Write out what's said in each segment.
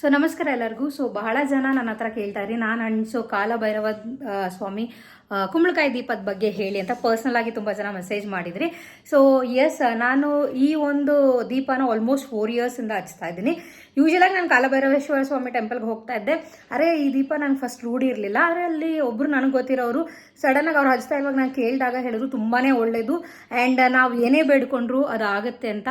So ನಮಸ್ಕಾರ ಎಲ್ಲರಿಗೂ. So ಬಹಳ ಜನ ನನ್ನ ಹತ್ರ ಕೇಳ್ತಾ ಇರಿ ನಾನು ಅಣಿಸೋ ಕಾಲ ಭೈರವ ಸ್ವಾಮಿ ಕುಂಬಳಕಾಯಿ ದೀಪದ ಬಗ್ಗೆ ಹೇಳಿ ಅಂತ ಪರ್ಸ್ನಲ್ ಆಗಿ ತುಂಬ ಜನ ಮೆಸೇಜ್ ಮಾಡಿದ್ರಿ. ಸೊ ಎಸ್ ನಾನು ಈ ಒಂದು ದೀಪನ ಆಲ್ಮೋಸ್ಟ್ ಫೋರ್ ಇಯರ್ಸಿಂದ ಹಚ್ತಾ ಇದ್ದೀನಿ. ಯೂಶಲಾಗಿ ನಾನು ಕಾಲಭೈರವೇಶ್ವರ ಸ್ವಾಮಿ ಟೆಂಪಲ್ಗೆ ಹೋಗ್ತಾ ಇದ್ದೆ. ಅರೆ, ಈ ದೀಪ ನಾನು ಫಸ್ಟ್ ರೂಢಿ ಇರಲಿಲ್ಲ. ಆದರೆ ಅಲ್ಲಿ ಒಬ್ಬರು ನನಗೆ ಗೊತ್ತಿರೋರು ಸಡನ್ನಾಗಿ ಅವ್ರು ಹಚ್ತಾ ಇರುವಾಗ ನಾನು ಕೇಳಿದಾಗ ಹೇಳಿದ್ರು ತುಂಬಾ ಒಳ್ಳೆಯದು ಆ್ಯಂಡ್ ನಾವು ಏನೇ ಬೇಡ್ಕೊಂಡ್ರು ಅದು ಆಗುತ್ತೆ ಅಂತ.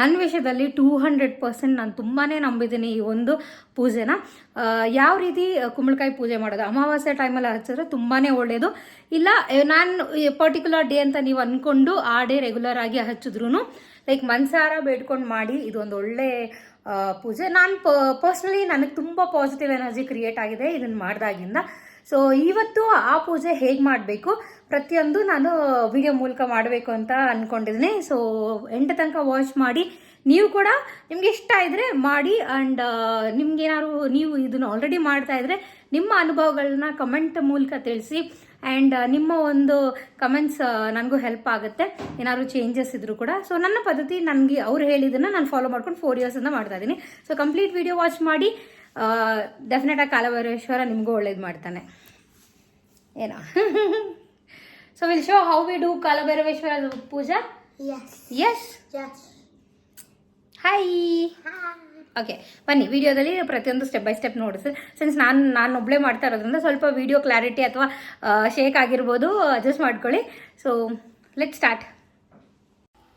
ನನ್ನ ವಿಷಯದಲ್ಲಿ ಟೂ ಹಂಡ್ರೆಡ್ ಪರ್ಸೆಂಟ್ ನಾನು ತುಂಬಾ ನಂಬಿದ್ದೀನಿ ಈ ಒಂದು ಪೂಜೆನ. ಯಾವ ರೀತಿ ಕುಂಬಳಕಾಯಿ ಪೂಜೆ ಮಾಡೋದು? ಅಮಾವಾಸ್ಯೆ ಟೈಮಲ್ಲಿ ಹಚ್ಚಿದ್ರೆ ತುಂಬಾ ಒಳ್ಳೆಯದು ಇಲ್ಲ ನಾನು ಪರ್ಟಿಕ್ಯುಲರ್ ಡೇ ಅಂತ ನೀವು ಅಂದ್ಕೊಂಡು ಆ ಡೇ ರೆಗ್ಯುಲರ್ ಆಗಿ ಹಚ್ಚಿದ್ರು ಲೈಕ್ ಮನ್ಸಾರ ಬೇಡ್ಕೊಂಡು ಮಾಡಿ ಇದೊಂದು ಒಳ್ಳೆ ಪೂಜೆ. ನಾನು ಪರ್ಸ್ನಲಿ ನನಗೆ ತುಂಬ ಪಾಸಿಟಿವ್ ಎನರ್ಜಿ ಕ್ರಿಯೇಟ್ ಆಗಿದೆ ಇದನ್ನು ಮಾಡಿದಾಗಿಂದ. ಸೊ ಇವತ್ತು ಆ ಪೂಜೆ ಹೇಗೆ ಮಾಡಬೇಕು? ಪ್ರತಿಯೊಂದು ನಾನು ವಿಡಿಯೋ ಮೂಲಕ ಮಾಡಬೇಕು ಅಂತ ಅಂದ್ಕೊಂಡಿದ್ದೀನಿ ಸೊ ಎಂಟು ತನಕ ವಾಚ್ ಮಾಡಿ. ನೀವು ಕೂಡ ನಿಮ್ಗೆ ಇಷ್ಟ ಇದ್ದರೆ ಮಾಡಿ ಆ್ಯಂಡ್ ನಿಮ್ಗೇನಾದ್ರು ನೀವು ಇದನ್ನು ಆಲ್ರೆಡಿ ಮಾಡ್ತಾ ಇದ್ರೆ ನಿಮ್ಮ ಅನುಭವಗಳನ್ನ ಕಮೆಂಟ್ ಮೂಲಕ ತಿಳಿಸಿ ಆ್ಯಂಡ್ ನಿಮ್ಮ ಒಂದು ಕಮೆಂಟ್ಸ್ ನನಗೂ ಹೆಲ್ಪ್ ಆಗುತ್ತೆ. ಏನಾದ್ರು ಚೇಂಜಸ್ ಇದ್ರೂ ಕೂಡ. ಸೊ ನನ್ನ ಪದ್ಧತಿ ನನಗೆ ಅವ್ರು ಹೇಳಿದ್ದನ್ನು ನಾನು ಫಾಲೋ ಮಾಡ್ಕೊಂಡು ಫೋರ್ ಇಯರ್ಸಿಂದ ಮಾಡ್ತಾ ಇದ್ದೀನಿ. ಸೊ ಕಂಪ್ಲೀಟ್ ವಿಡಿಯೋ ವಾಚ್ ಮಾಡಿ ಡೆಫಿನೆಟಾಗಿ ಕಾಲಭೈರೇಶ್ವರ ನಿಮಗೂ ಒಳ್ಳೇದು ಮಾಡ್ತಾನೆ. ಏನೋ. So will show how we do Kalabhairaveshwara puja Yes. Yes Yes. Hi okay ಬನ್ನಿ ವಿಡಿಯೋದಲ್ಲಿ ಪ್ರತಿಯೊಂದು ಸ್ಟೆಪ್ ಬೈ ಸ್ಟೆಪ್ ನೋಡಿಸಿ ಸಿನ್ಸ್ ನಾನು ನಾನು ಒಬ್ಬಳೇ ಮಾಡ್ತಾ ಇರೋದ್ರಿಂದ ಸ್ವಲ್ಪ ವಿಡಿಯೋ ಕ್ಲಾರಿಟಿ ಅಥವಾ ಶೇಕ್ ಆಗಿರ್ಬೋದು ಅಡ್ಜಸ್ಟ್ ಮಾಡ್ಕೊಳ್ಳಿ. ಸೊ ಲೆಟ್ ಸ್ಟಾರ್ಟ್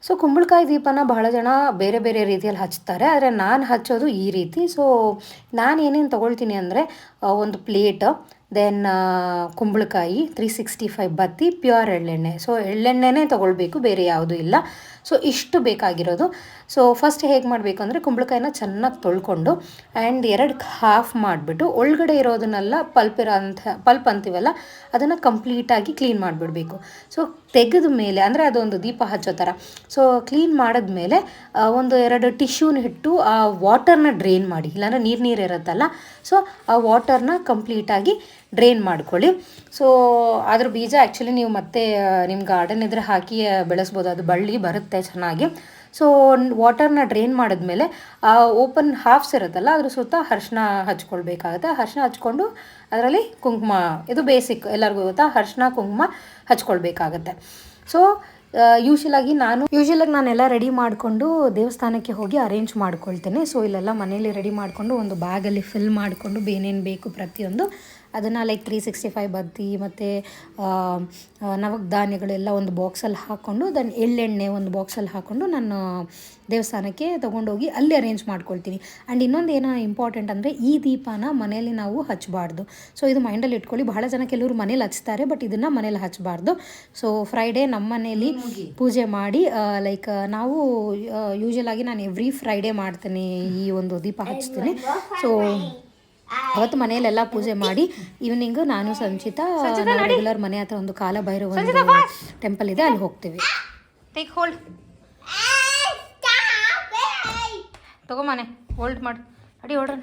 ಸೊ ಕುಂಬಳಕಾಯಿ ದೀಪನ ಬಹಳ ಜನ ಬೇರೆ ಬೇರೆ ರೀತಿಯಲ್ಲಿ ಹಚ್ತಾರೆ ಆದರೆ ನಾನು ಹಚ್ಚೋದು ಈ ರೀತಿ. ಸೊ ನಾನು ಏನೇನು ತೊಗೊಳ್ತೀನಿ ಅಂದರೆ ಒಂದು ಪ್ಲೇಟ್ ದೆನ್ ಕುಂಬಳಕಾಯಿ ತ್ರೀ ಸಿಕ್ಸ್ಟಿ ಫೈವ್ ಬತ್ತಿ ಪ್ಯೂರ್ ಎಳ್ಳೆಣ್ಣೆ. ಸೊ ಎಳ್ಳೆಣ್ಣೆನೇ ತೊಗೊಳ್ಬೇಕು, ಬೇರೆ ಯಾವುದೂ ಇಲ್ಲ. ಸೊ ಇಷ್ಟು ಬೇಕಾಗಿರೋದು. ಸೊ ಫಸ್ಟ್ ಹೇಗೆ ಮಾಡಬೇಕು ಅಂದರೆ ಕುಂಬಳಕಾಯಿನ ಚೆನ್ನಾಗಿ ತೊಳ್ಕೊಂಡು ಆ್ಯಂಡ್ ಎರಡು ಹಾಫ್ ಮಾಡಿಬಿಟ್ಟು ಒಳಗಡೆ ಇರೋದನ್ನೆಲ್ಲ ಪಲ್ಪ್ ಇರೋ ಅಂಥ ಪಲ್ಪ್ ಅಂತೀವಲ್ಲ, ಅದನ್ನು ಕಂಪ್ಲೀಟಾಗಿ ಕ್ಲೀನ್ ಮಾಡಿಬಿಡ್ಬೇಕು. ಸೊ ತೆಗೆದ ಮೇಲೆ, ಅಂದರೆ ಅದೊಂದು ದೀಪ ಹಚ್ಚೋ ಥರ ಸೊ ಕ್ಲೀನ್ ಮಾಡಿದ್ಮೇಲೆ ಒಂದು ಎರಡು ಟಿಶ್ಯೂನ ಇಟ್ಟು ಆ ವಾಟರ್ನ ಡ್ರೈನ್ ಮಾಡಿ. ಇಲ್ಲಾಂದರೆ ನೀರು ನೀರು ಇರುತ್ತಲ್ಲ. ಸೊ ಆ ವಾಟರ್ನ ಕಂಪ್ಲೀಟಾಗಿ ಡ್ರೈನ್ ಮಾಡ್ಕೊಳ್ಳಿ. ಸೊ ಅದ್ರ ಬೀಜ ಆ್ಯಕ್ಚುಲಿ ನೀವು ಮತ್ತೆ ನಿಮ್ಮ ಗಾರ್ಡನ್ ಇದ್ರೆ ಹಾಕಿ ಬೆಳೆಸ್ಬೋದು. ಅದು ಬಳ್ಳಿ ಬರುತ್ತೆ ಚೆನ್ನಾಗಿ. ಸೊ ವಾಟರ್ನ ಡ್ರೈನ್ ಮಾಡಿದ್ಮೇಲೆ, ಆ ಓಪನ್ ಹಾಫ್ಸ್ ಇರುತ್ತಲ್ಲ, ಅದ್ರ ಸುತ್ತ ಹರ್ಷಣ ಹಚ್ಕೊಳ್ಬೇಕಾಗುತ್ತೆ. ಹರ್ಷಣ ಹಚ್ಕೊಂಡು ಅದರಲ್ಲಿ ಕುಂಕುಮ, ಇದು ಬೇಸಿಕ್ ಎಲ್ಲರಿಗೂ ಗೊತ್ತಾ? ಹರ್ಷಣ ಕುಂಕುಮ ಹಚ್ಕೊಳ್ಬೇಕಾಗತ್ತೆ. ಸೊ ಯೂಶಲಾಗಿ ನಾನು ಯೂಶಲಾಗಿ ನಾನೆಲ್ಲ ರೆಡಿ ಮಾಡಿಕೊಂಡು ದೇವಸ್ಥಾನಕ್ಕೆ ಹೋಗಿ ಅರೇಂಜ್ ಮಾಡ್ಕೊಳ್ತೇನೆ. ಸೊ ಇಲ್ಲೆಲ್ಲ ಮನೇಲಿ ರೆಡಿ ಮಾಡಿಕೊಂಡು ಒಂದು ಬ್ಯಾಗಲ್ಲಿ ಫಿಲ್ ಮಾಡಿಕೊಂಡು ಏನೇನು ಬೇಕು ಪ್ರತಿಯೊಂದು ಅದನ್ನು ಲೈಕ್ ತ್ರೀ ಸಿಕ್ಸ್ಟಿ ಫೈವ್ ಬತ್ತಿ ಮತ್ತು ನವಕ್ ಧಾನ್ಯಗಳೆಲ್ಲ ಒಂದು ಬಾಕ್ಸಲ್ಲಿ ಹಾಕ್ಕೊಂಡು ದನ್ ಎಳ್ಳೆಣ್ಣೆ ಒಂದು ಬಾಕ್ಸಲ್ಲಿ ಹಾಕ್ಕೊಂಡು ನಾನು ದೇವಸ್ಥಾನಕ್ಕೆ ತೊಗೊಂಡೋಗಿ ಅಲ್ಲಿ ಅರೇಂಜ್ ಮಾಡ್ಕೊಳ್ತೀನಿ. ಆ್ಯಂಡ್ ಇನ್ನೊಂದು ಏನೋ ಇಂಪಾರ್ಟೆಂಟ್ ಅಂದರೆ ಈ ದೀಪನ ಮನೆಯಲ್ಲಿ ನಾವು ಹಚ್ಚಬಾರ್ದು ಸೊ ಇದು ಮೈಂಡಲ್ಲಿ ಇಟ್ಕೊಳ್ಳಿ. ಬಹಳ ಜನ ಕೆಲವರು ಮನೇಲಿ ಹಚ್ತಾರೆ ಬಟ್ ಇದನ್ನು ಮನೇಲಿ ಹಚ್ಚಬಾರ್ದು ಸೊ ಫ್ರೈಡೇ ನಮ್ಮ ಮನೇಲಿ ಪೂಜೆ ಮಾಡಿ ಲೈಕ್ ನಾವು ಯೂಶಲ್ ಆಗಿ ನಾನು ಎವ್ರಿ ಫ್ರೈಡೇ ಮಾಡ್ತೀನಿ ಈ ಒಂದು ದೀಪ ಹಚ್ತೀನಿ. ಸೊ ಅವತ್ತು ಮನೆಯಲ್ಲೆಲ್ಲ ಪೂಜೆ ಮಾಡಿ ಈವ್ನಿಂಗ್ ನಾನು ಸಂಚಿತ ರೆಗ್ಯುಲರ್ ಮನೆ ಹತ್ರ ಒಂದು ಕಾಲ ಭೈರವ ಟೆಂಪಲ್ ಇದೆ ಅಲ್ಲಿ ಹೋಗ್ತೀವಿ. ಟೇಕ್ ಹೋಲ್ಡ್ ತಗೋ ಮನೆ ಹೋಲ್ಡ್ ಮಾಡಿ. ಅಡಿ ಹೊಡ್ರಣ.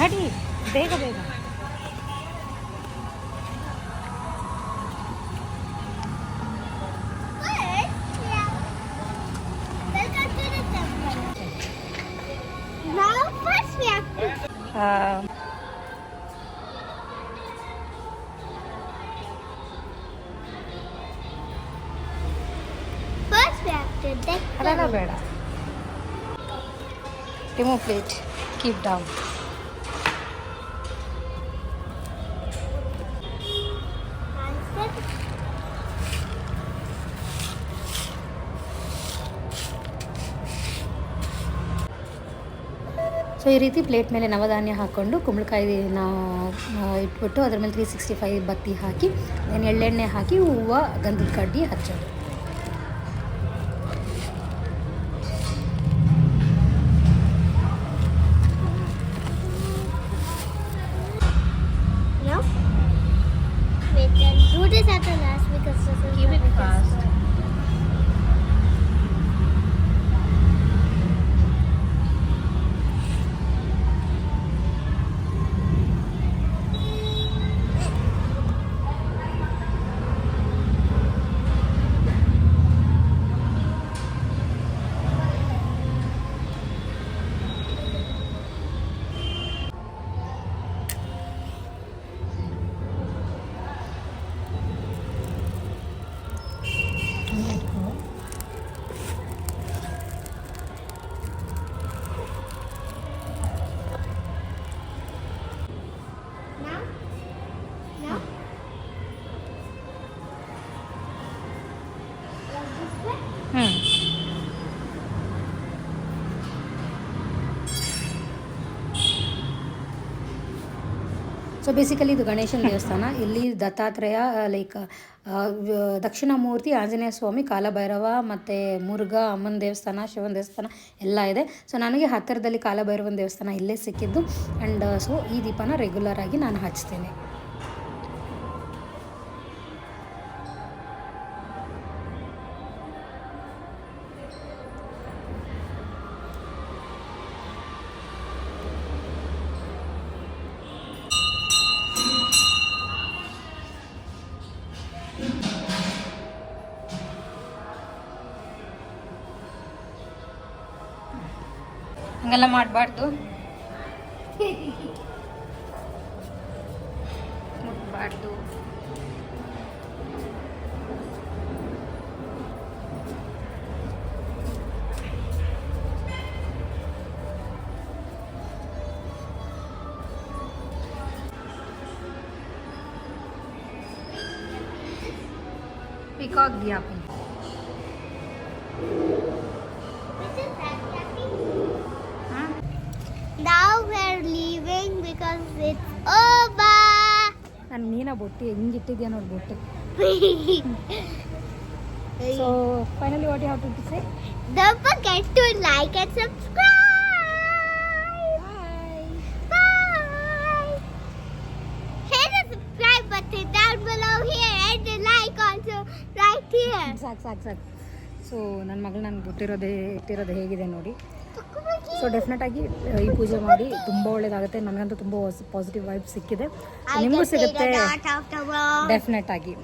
ನಡಿ ಬೇಗ ಬೇಗ. ಅದೆಲ್ಲ decorate. ಬೇಡ remove plate keep down So ಈ ರೀತಿ ಪ್ಲೇಟ್ ಮೇಲೆ ನವಧಾನ್ಯ ಹಾಕ್ಕೊಂಡು ಕುಂಬಳಕಾಯಿನ ಇಟ್ಬಿಟ್ಟು ಅದ್ರ ಮೇಲೆ ತ್ರೀ ಸಿಕ್ಸ್ಟಿ ಫೈವ್ ಬತ್ತಿ ಹಾಕಿ ಎಳ್ಳೆಣ್ಣೆ ಹಾಕಿ, ಹೂವು, ಗಂಧದ ಕಡ್ಡಿ ಹಚ್ಚೋದು. 啊 ಸೊ ಬೇಸಿಕಲಿ ಇದು ಗಣೇಶನ ದೇವಸ್ಥಾನ. ಇಲ್ಲಿ ದತ್ತಾತ್ರೇಯ ಲೈಕ್ ದಕ್ಷಿಣ ಮೂರ್ತಿ ಆಂಜನೇಯ ಸ್ವಾಮಿ, ಕಾಲಭೈರವ ಮತ್ತು ಮುರುಘಾ ಅಮ್ಮನ ದೇವಸ್ಥಾನ, ಶಿವನ ದೇವಸ್ಥಾನ ಎಲ್ಲ ಇದೆ. ಸೊ ನನಗೆ ಹತ್ತಿರದಲ್ಲಿ ಕಾಲಭೈರವನ ದೇವಸ್ಥಾನ ಇಲ್ಲೇ ಸಿಕ್ಕಿದ್ದು. ಆ್ಯಂಡ್ ಸೊ ಈ ದೀಪನ ರೆಗ್ಯುಲರ್ ಆಗಿ ನಾನು ಹಚ್ತೇನೆ. ಹಂಗೆಲ್ಲ ಮಾಡಬಾರ್ದು ಮುಟ್ಬಾರ್ದು ಪಿಕಾಕ್ ದಿಯಾ ಹಾಂ ಓ ಬಾ ಬೊಟ್ಟಿ ನೋಡಿ ಬೊಟ್ಟಿ. So finally what to say like and Subscribe. Below like right ನನ್ನ ಮಗಳು ನಾನು ಗೊತ್ತಿರೋದೇ ಇತಿರೋದೇ ಹೇಗಿದೆ ನೋಡಿ. ಸೊ ಡೆಫಿನೆಟಾಗಿ ಈ ಪೂಜೆ ಮಾಡಿ ತುಂಬ ಒಳ್ಳೇದಾಗುತ್ತೆ. ನನಗಂತೂ ತುಂಬ ಪಾಸಿಟಿವ್ ವೈಬ್ ಸಿಕ್ಕಿದೆ. ನಿಮಗೂ ಸಿಗುತ್ತೆ. ಡೆಫಿನೆಟ್ ಆಗಿ